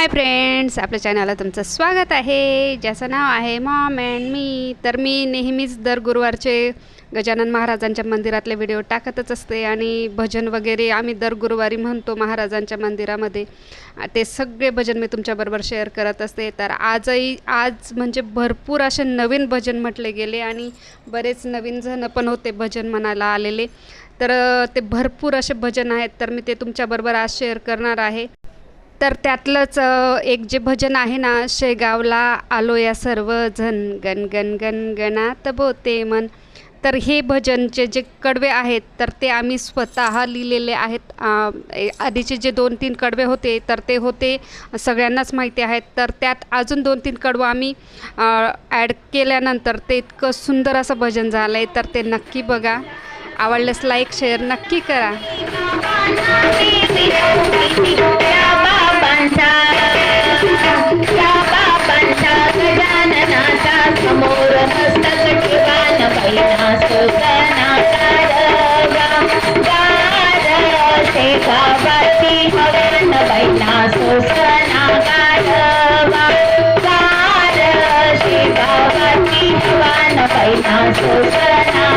Hi friends आपल्या चॅनलला तुमचं स्वागत आहे. ज्याचं नाव आहे मॉम अँड मी. तर मी नेहमीच दर गुरुवारचे गजानन महाराजांच्या मंदिरातले व्हिडिओ टाकतच असते आणि भजन वगैरे आम्ही दर गुरुवारी म्हणतो महाराजांच्या मंदिरामध्ये. ते सगळे भजन मी तुमच्याबरोबर शेअर करत असते. तर आजही आज म्हणजे भरपूर असे नवीन भजन म्हटले गेले आणि बरेच नवीन जण पण होते भजन म्हणायला आलेले. तर ते भरपूर असे भजन आहेत. तर मी ते तुमच्याबरोबर आज शेअर करणार आहे. तर त्यातलंच एक जे भजन आहे ना शेगावला आलो या सर्वजण गण गण गण गणात बोते मन. तर हे भजनचे जे कडवे आहेत तर ते आम्ही स्वतः लिहिलेले आहेत. ए- आधीचे जे दोन तीन कडवे होते तर ते होते सगळ्यांनाच माहिती आहेत. तर त्यात अजून दोन तीन कडवं आम्ही ॲड केल्यानंतर ते इतकं सुंदर असं भजन झालं आहे तर ते नक्की बघा. आवडल्यास लाईक शेअर नक्की करा. गजाननाचा समोर मस्तक ठिकाण पहिला शेगावाची हवन बैला सोसना गाढवा गार शेगावाची हवन बैला सोसना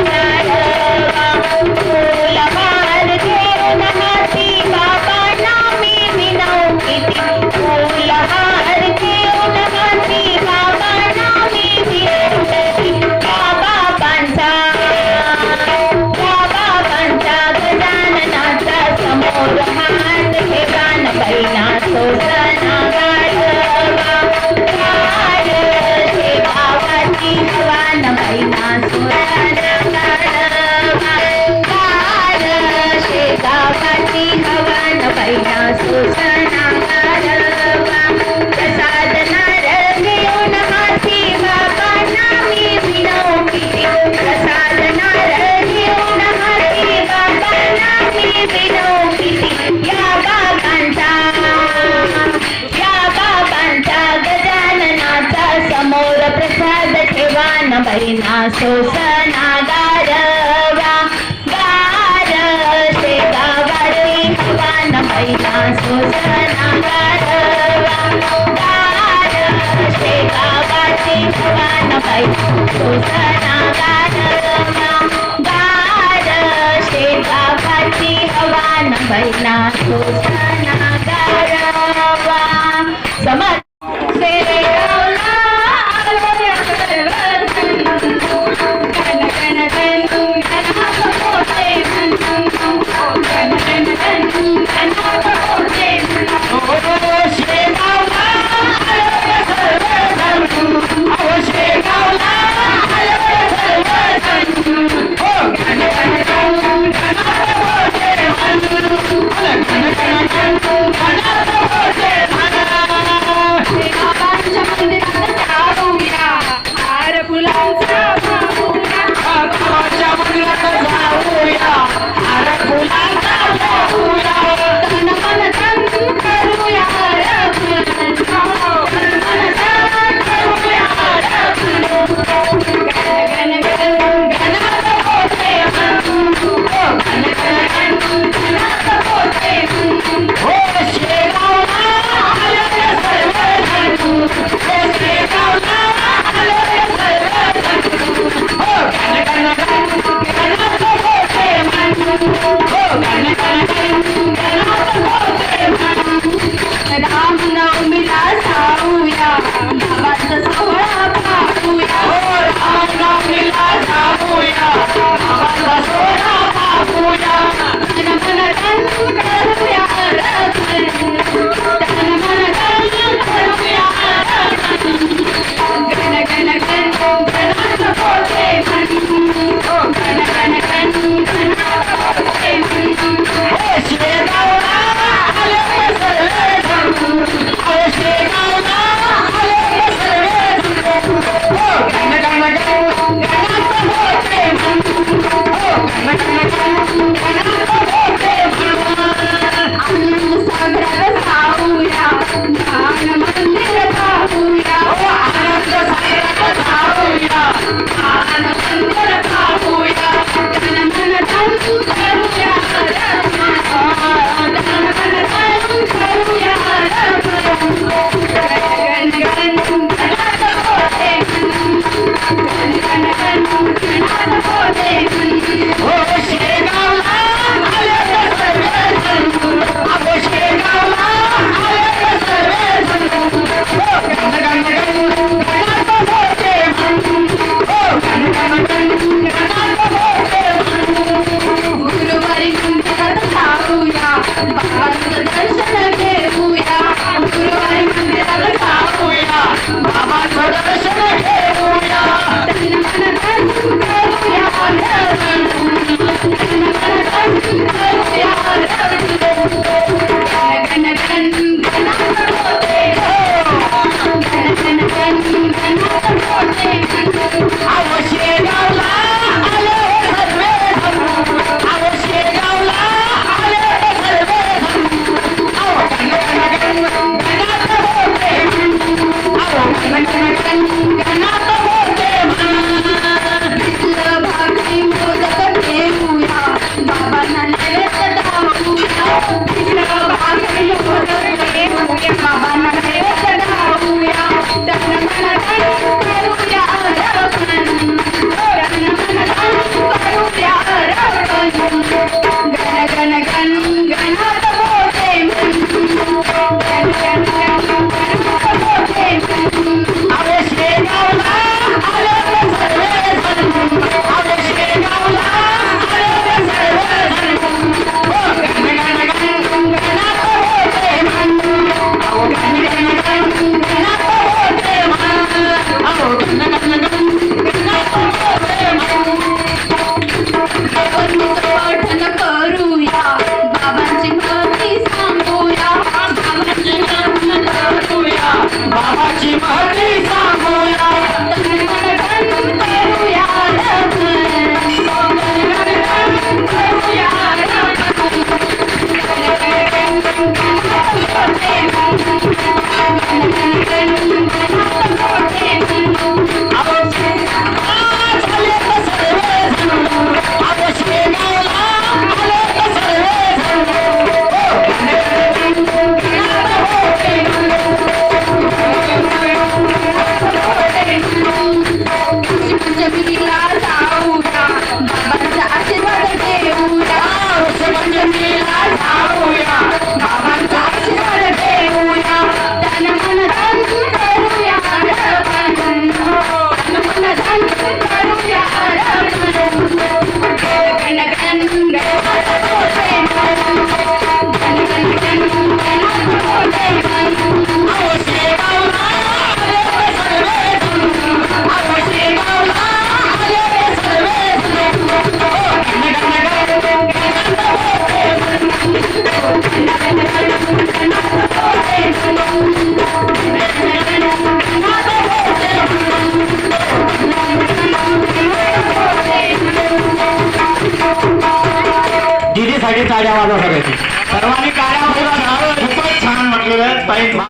बैना